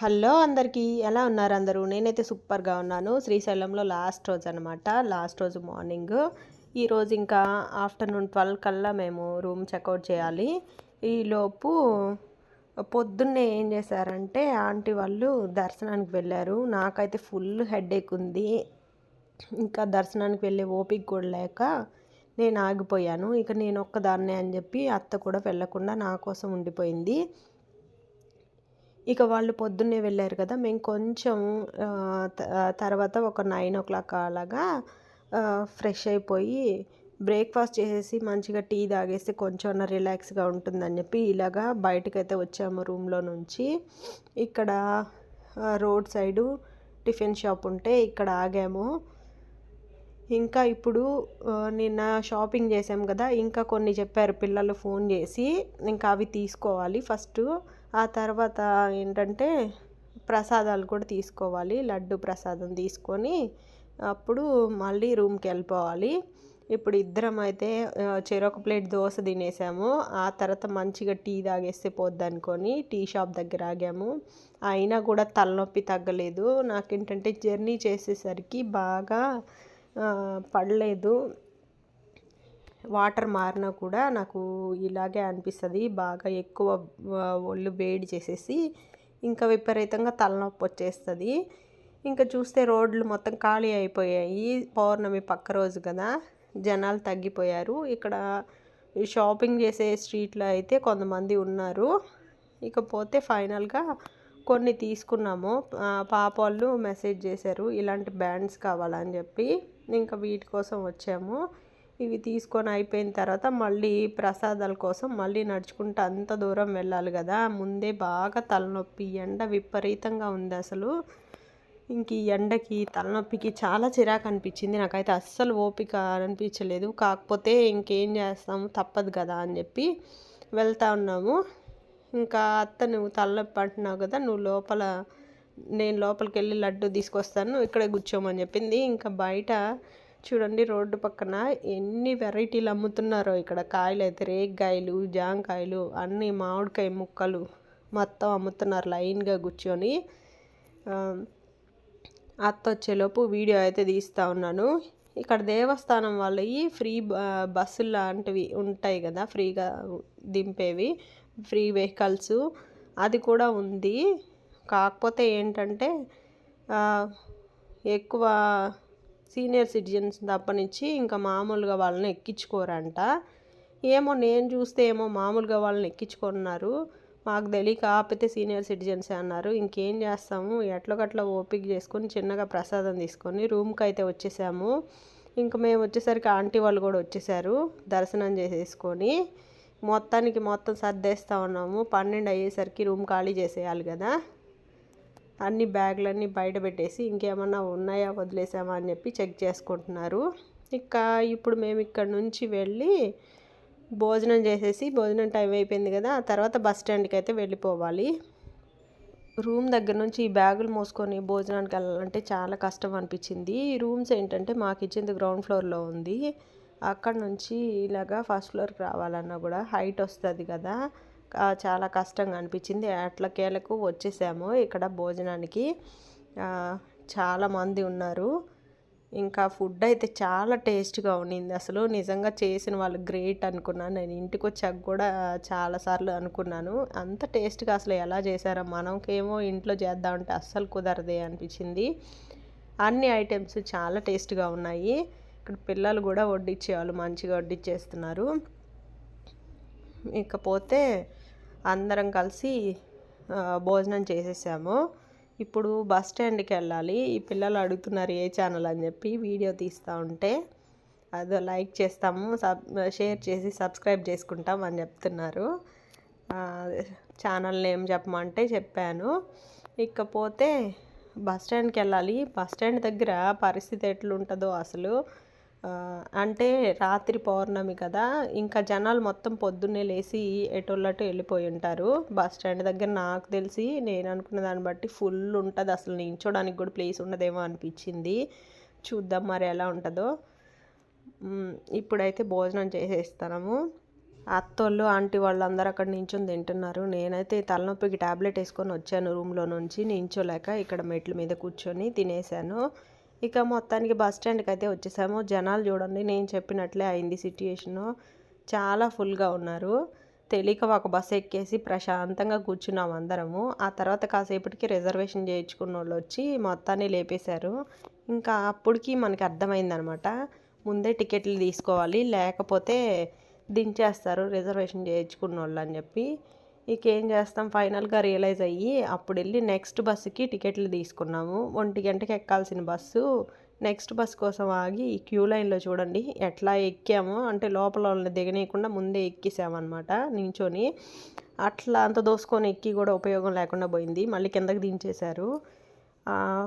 Hello అందరికీ ఎలా ఉన్నారు అందరూ? నేనైతే సూపర్గా ఉన్నాను. శ్రీశైలంలో లాస్ట్ రోజు అనమాట లాస్ట్ రోజు మార్నింగ్. ఈరోజు ఇంకా ఆఫ్టర్నూన్ ట్వెల్వ్ కల్లా మేము రూమ్ చెక్అవుట్ చేయాలి. ఈలోపు పొద్దున్నే ఏం చేశారంటే ఆంటీ వాళ్ళు దర్శనానికి వెళ్ళారు. నాకైతే ఫుల్ హెడేక్ ఉంది. ఇంకా దర్శనానికి వెళ్ళే ఓపిక కూడా లేక నేను ఆగిపోయాను. ఇక నేను ఒక్కదాన్నే అని చెప్పి అత్త కూడా వెళ్ళకుండా నా కోసం ఉండిపోయింది. ఇక వాళ్ళు పొద్దున్నే వెళ్ళారు కదా మేము కొంచెం తర్వాత ఒక నైన్ ఓ క్లాక్ అలాగా ఫ్రెష్ అయిపోయి బ్రేక్ఫాస్ట్ చేసేసి మంచిగా టీ తాగేస్తే కొంచెం రిలాక్స్గా ఉంటుందని చెప్పి ఇలాగా బయటకైతే వచ్చాము రూమ్లో నుంచి. ఇక్కడ రోడ్ సైడు టిఫిన్ షాప్ ఉంటే ఇక్కడ ఆగాము. ఇంకా ఇప్పుడు నిన్న షాపింగ్ చేసాం కదా ఇంకా కొన్ని చెప్పారు పిల్లలు ఫోన్ చేసి ఇంకా అవి తీసుకోవాలి ఫస్ట్. ఆ తర్వాత ఏంటంటే ప్రసాదాలు కూడా తీసుకోవాలి లడ్డు ప్రసాదం తీసుకొని అప్పుడు మళ్ళీ రూమ్కి వెళ్ళిపోవాలి. ఇప్పుడు ఇద్దరం అయితే చెరొక ప్లేట్ దోశ తినేసాము. ఆ తర్వాత మంచిగా టీ తాగేస్తే పోద్ది అనుకొని టీ షాప్ దగ్గర ఆగాము. అయినా కూడా తలనొప్పి తగ్గలేదు. నాకేంటంటే జర్నీ చేసేసరికి బాగా పడలేదు. వాటర్ మారినా కూడా నాకు ఇలాగే అనిపిస్తుంది. బాగా ఎక్కువ ఒళ్ళు వేడి చేసేసి ఇంకా విపరీతంగా తలనొప్పి వచ్చేస్తుంది. ఇంకా చూస్తే రోడ్లు మొత్తం ఖాళీ అయిపోయాయి. పౌర్ణమి పక్క రోజు కదా జనాలు తగ్గిపోయారు. ఇక్కడ షాపింగ్ చేసే స్ట్రీట్లో అయితే కొంతమంది ఉన్నారు. ఇకపోతే ఫైనల్గా కొన్ని తీసుకున్నాము. పాప వాళ్ళు మెసేజ్ చేశారు ఇలాంటి బ్యాండ్స్ కావాలని చెప్పి. ఇంకా వీటి కోసం వచ్చాము. ఇవి తీసుకొని అయిపోయిన తర్వాత మళ్ళీ ప్రసాదాల కోసం మళ్ళీ నడుచుకుంటూ అంత దూరం వెళ్ళాలి కదా. ముందే బాగా తలనొప్పి ఎండ విపరీతంగా ఉంది అసలు. ఇంక ఈ ఎండకి తలనొప్పికి చాలా చిరాకు అనిపించింది. నాకైతే అస్సలు ఓపిక అనిపించలేదు. కాకపోతే ఇంకేం చేస్తాము? తప్పదు కదా అని చెప్పి వెళ్తా ఉన్నాము. ఇంకా అత్త నువ్వు తలనొప్పి అంటున్నావు కదా నువ్వు లోపల నేను లోపలికి వెళ్ళి లడ్డు తీసుకొస్తాను ఇక్కడే కూర్చోమని చెప్పింది. ఇంకా బయట చూడండి రోడ్డు పక్కన ఎన్ని వెరైటీలు అమ్ముతున్నారో ఇక్కడ. కాయలు అయితే రేగ్గాయలు జాంకాయలు అన్ని మామిడికాయ ముక్కలు మొత్తం అమ్ముతున్నారు లైన్గా కూర్చొని. అత్తొచ్చేలోపు అత్త వచ్చేలోపు వీడియో అయితే తీస్తూ ఉన్నాను. ఇక్కడ దేవస్థానం వాళ్ళవి ఫ్రీ బస్సులు లాంటివి ఉంటాయి కదా ఫ్రీగా దింపేవి ఫ్రీ వెహికల్స్ అది కూడా ఉంది. కాకపోతే ఏంటంటే ఎక్కువ సీనియర్ సిటిజన్స్ తప్పనిచ్చి ఇంకా మామూలుగా వాళ్ళని ఎక్కించుకోరంట. ఏమో నేను చూస్తే ఏమో మామూలుగా వాళ్ళని ఎక్కించుకున్నారు. మాకు తెలియక ఆపితే సీనియర్ సిటిజన్సే అన్నారు. ఇంకేం చేస్తాము? ఎట్లకట్లా ఓపిక చేసుకొని చిన్నగా ప్రసాదం తీసుకొని రూమ్కి అయితే వచ్చేసాము. ఇంకా మేము వచ్చేసరికి ఆంటీ వాళ్ళు కూడా వచ్చేసారు దర్శనం చేసేసుకొని. మొత్తానికి మొత్తం సర్దేస్తూ ఉన్నాము. పన్నెండు అయ్యేసరికి రూమ్ ఖాళీ చేసేయాలి కదా. అన్ని బ్యాగులన్నీ బయట పెట్టేసి ఇంకేమన్నా ఉన్నాయా వదిలేసామా అని చెప్పి చెక్ చేసుకుంటున్నారు. ఇక ఇప్పుడు మేము ఇక్కడ నుంచి వెళ్ళి భోజనం చేసేసి భోజనం టైం అయిపోయింది కదా ఆ తర్వాత బస్ స్టాండ్కి అయితే వెళ్ళిపోవాలి. రూమ్ దగ్గర నుంచి ఈ బ్యాగులు మోసుకొని భోజనానికి వెళ్ళాలంటే చాలా కష్టం అనిపించింది. ఈ రూమ్స్ ఏంటంటే మాకు ఇచ్చింది గ్రౌండ్ ఫ్లోర్లో ఉంది. అక్కడ నుంచి ఇలాగా ఫస్ట్ ఫ్లోర్కి రావాలన్నా కూడా హైట్ వస్తుంది కదా. చాలా కష్టంగా అనిపించింది. అట్లకేలకు వచ్చేసాము ఇక్కడ భోజనానికి. చాలామంది ఉన్నారు. ఇంకా ఫుడ్ అయితే చాలా టేస్ట్గా ఉండింది. అసలు నిజంగా చేసిన వాళ్ళు గ్రేట్ అనుకున్నాను నేను ఇంటికి వచ్చాక కూడా చాలాసార్లు అనుకున్నాను. అంత టేస్ట్గా అసలు ఎలా చేశారో మనకేమో ఇంట్లో చేద్దామంటే అస్సలు కుదరదే అనిపించింది. అన్ని ఐటమ్స్ చాలా టేస్ట్గా ఉన్నాయి. ఇక్కడ పిల్లలు కూడా వడ్డించేవాళ్ళు మంచిగా వడ్డించేస్తున్నారు ఇకపోతే అందరం కలిసి భోజనం చేసేసాము. ఇప్పుడు బస్ స్టాండ్కి వెళ్ళాలి. ఈ పిల్లలు అడుగుతున్నారు ఏ ఛానల్ అని చెప్పి వీడియో తీస్తూ ఉంటే అదో లైక్ చేస్తాము సబ్ షేర్ చేసి సబ్స్క్రైబ్ చేసుకుంటాం అని చెప్తున్నారు. ఛానల్ నేమ్ చెప్పమంటే చెప్పాను. ఇకపోతే బస్ స్టాండ్కి వెళ్ళాలి. బస్ స్టాండ్ దగ్గర పరిస్థితి ఎట్లుంటుందో అసలు అంటే రాత్రి పౌర్ణమి కదా ఇంకా జనాలు మొత్తం పొద్దున్నే లేచి ఎటోళ్ళటు వెళ్ళిపోయి ఉంటారు. బస్ స్టాండ్ దగ్గర నాకు తెలిసి నేను అనుకున్న దాన్ని బట్టి ఫుల్ ఉంటుంది. అసలు నించోడానికి కూడా ప్లేస్ ఉండదేమో అనిపించింది. చూద్దాం మరి ఎలా ఉంటుందో. ఇప్పుడైతే భోజనం చేసేస్తాము అత్తోళ్ళు ఆంటీ వాళ్ళందరూ అక్కడ నించొని తింటున్నారు. నేనైతే తలనొప్పికి టాబ్లెట్ వేసుకొని వచ్చాను రూమ్లో నుంచి. నించోలేక ఇక్కడ మెట్ల మీద కూర్చొని తినేసాను ఇక మొత్తానికి బస్ స్టాండ్కి అయితే వచ్చేసాము. జనాలు చూడండి నేను చెప్పినట్లే అయింది సిట్యుయేషను చాలా ఫుల్గా ఉన్నారు. తెలియక ఒక బస్సు ఎక్కేసి ప్రశాంతంగా కూర్చున్నాం అందరము. ఆ తర్వాత కాసేపటికి రిజర్వేషన్ చేయించుకున్న వాళ్ళు వచ్చి మొత్తాన్ని లేపేశారు. ఇంకా అప్పటికి మనకి అర్థమైందనమాట. ముందే టికెట్లు తీసుకోవాలి లేకపోతే దించేస్తారు రిజర్వేషన్ చేయించుకున్న వాళ్ళు అని చెప్పి. ఇక ఏం చేస్తాం? ఫైనల్గా రియలైజ్ అయ్యి అప్పుడు వెళ్ళి నెక్స్ట్ బస్సుకి టికెట్లు తీసుకున్నాము. ఒంటి గంటకి ఎక్కాల్సిన బస్సు నెక్స్ట్ బస్ కోసం ఆగి ఈ క్యూ లైన్లో చూడండి ఎట్లా ఎక్కామో? అంటే లోపల వాళ్ళని దిగనీయకుండా ముందే ఎక్కేసామన్నమాట నించొని. అట్లా అంత దోసుకొని ఎక్కి కూడా ఉపయోగం లేకుండా పోయింది. మళ్ళీ కిందకి దించేశారు.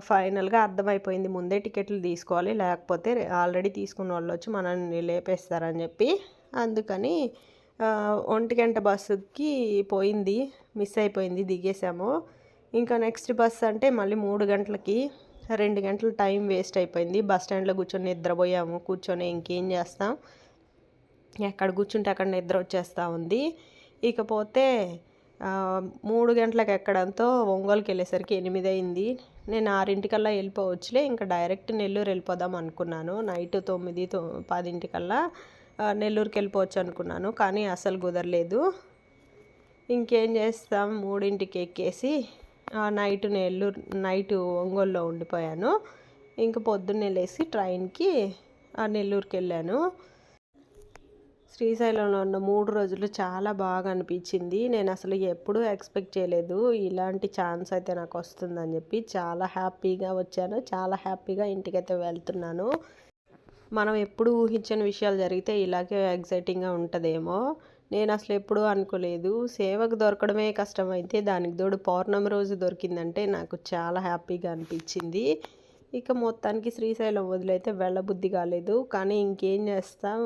ఫైనల్గా అర్థమైపోయింది ముందే టికెట్లు తీసుకోవాలి. లేకపోతే ఆల్రెడీ తీసుకున్న వాళ్ళు వచ్చి మనల్ని లేపేస్తారని చెప్పి అందుకని ఒంటి గంట బస్సుకి పోయింది మిస్ అయిపోయింది దిగేసాము. ఇంకా నెక్స్ట్ బస్ అంటే మళ్ళీ మూడు గంటలకి రెండు గంటల టైం వేస్ట్ అయిపోయింది. బస్ స్టాండ్లో కూర్చొని నిద్రపోయాము కూర్చొని ఇంకేం చేస్తాం? ఎక్కడ కూర్చుంటే అక్కడ నిద్ర వచ్చేస్తూ ఉంది. ఇకపోతే మూడు గంటలకు ఎక్కడంతో ఒంగోలుకి వెళ్ళేసరికి ఎనిమిది అయింది. నేను ఆరింటికల్లా వెళ్ళిపోవచ్చులే ఇంకా డైరెక్ట్ నెల్లూరు వెళ్ళిపోదాం అనుకున్నాను. నైట్ తొమ్మిది పదింటికల్లా. నెల్లూరుకి వెళ్ళిపోవచ్చు అనుకున్నాను కానీ అసలు కుదరలేదు. ఇంకేం చేస్తాం? మూడింటికి ఎక్కేసి నైట్ నెల్లూరు నైట్ ఒంగోలులో ఉండిపోయాను. ఇంక పొద్దున్నే లేచి ట్రైన్కి నెల్లూరుకి వెళ్ళాను. శ్రీశైలంలో ఉన్న మూడు రోజులు చాలా బాగా అనిపించింది. నేను అసలు ఎప్పుడూ ఎక్స్పెక్ట్ చేయలేదు. ఇలాంటి ఛాన్స్ అయితే నాకు వస్తుందని చెప్పి చాలా హ్యాపీగా వచ్చాను. చాలా హ్యాపీగా ఇంటికైతే వెళ్తున్నాను. మనం ఎప్పుడు ఊహించని విషయాలు జరిగితే ఇలాగే ఎగ్జైటింగ్గా ఉంటుందేమో. నేను అసలు ఎప్పుడూ అనుకోలేదు. సేవకు దొరకడమే కష్టమైతే దానికి తోడు పౌర్ణమి రోజు దొరికిందంటే నాకు చాలా హ్యాపీగా అనిపించింది. ఇక మొత్తానికి శ్రీశైలం వదిలైతే వెళ్ళబుద్ధి కాలేదు. కానీ ఇంకేం చేస్తాం?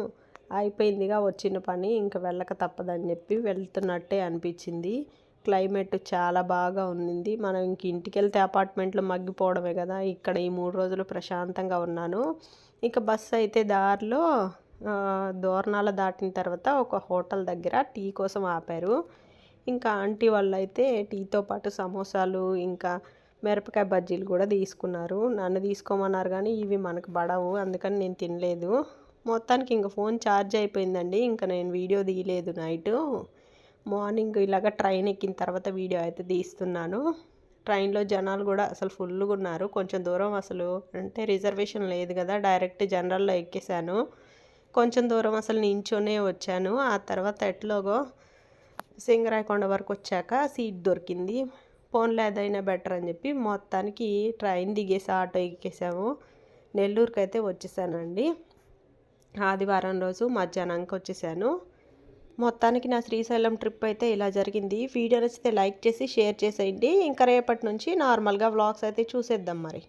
అయిపోయిందిగా వచ్చిన పని. ఇంకా వెళ్ళక తప్పదని చెప్పి వెళ్తున్నట్టే అనిపించింది. క్లైమేట్ చాలా బాగా ఉంది మనం ఇంక ఇంటికి వెళ్తే అపార్ట్మెంట్లో మగ్గిపోవడమే కదా. ఇక్కడ ఈ మూడు రోజులు ప్రశాంతంగా ఉన్నాను. ఇక బస్సు అయితే దారిలో దోరణాల దాటిన తర్వాత ఒక హోటల్ దగ్గర టీ కోసం ఆపారు. ఇంకా ఆంటీ వాళ్ళు అయితే టీతో పాటు సమోసాలు ఇంకా మిరపకాయ బజ్జీలు కూడా తీసుకున్నారు. నన్ను తీసుకోమన్నారు కానీ ఇవి మనకు పడవు అందుకని నేను తినలేదు. మొత్తానికి ఇంకా ఫోన్ ఛార్జ్ అయిపోయిందండి ఇంకా నేను వీడియో తీయలేదు నైటు. మార్నింగ్ ఇలాగ ట్రైన్ ఎక్కిన తర్వాత వీడియో అయితే తీస్తున్నాను. ట్రైన్లో జనాలు కూడా అసలు ఫుల్గా ఉన్నారు. కొంచెం దూరం అసలు అంటే రిజర్వేషన్ లేదు కదా. డైరెక్ట్ జనరల్లో ఎక్కేసాను కొంచెం దూరం అసలు నించొనే వచ్చాను. ఆ తర్వాత ఎట్లాగో సింగరాయకొండ వరకు వచ్చాక సీట్ దొరికింది. ఫోన్లో ఏదైనా బెటర్ అని చెప్పి మొత్తానికి ట్రైన్ దిగేసి ఆటో ఎక్కేసాము. నెల్లూరుకి అయితే వచ్చేసానండి. ఆదివారం రోజు మధ్యాహ్నానికి వచ్చేసాను. మొత్తానికి నా శ్రీశైలం ట్రిప్ అయితే ఇలా జరిగింది. వీడియో నచ్చితే లైక్ చేసి షేర్ చేసేయండి. ఇంకా రేపటి నుంచి నార్మల్గా వ్లాగ్స్ అయితే చూసేద్దాం మరి.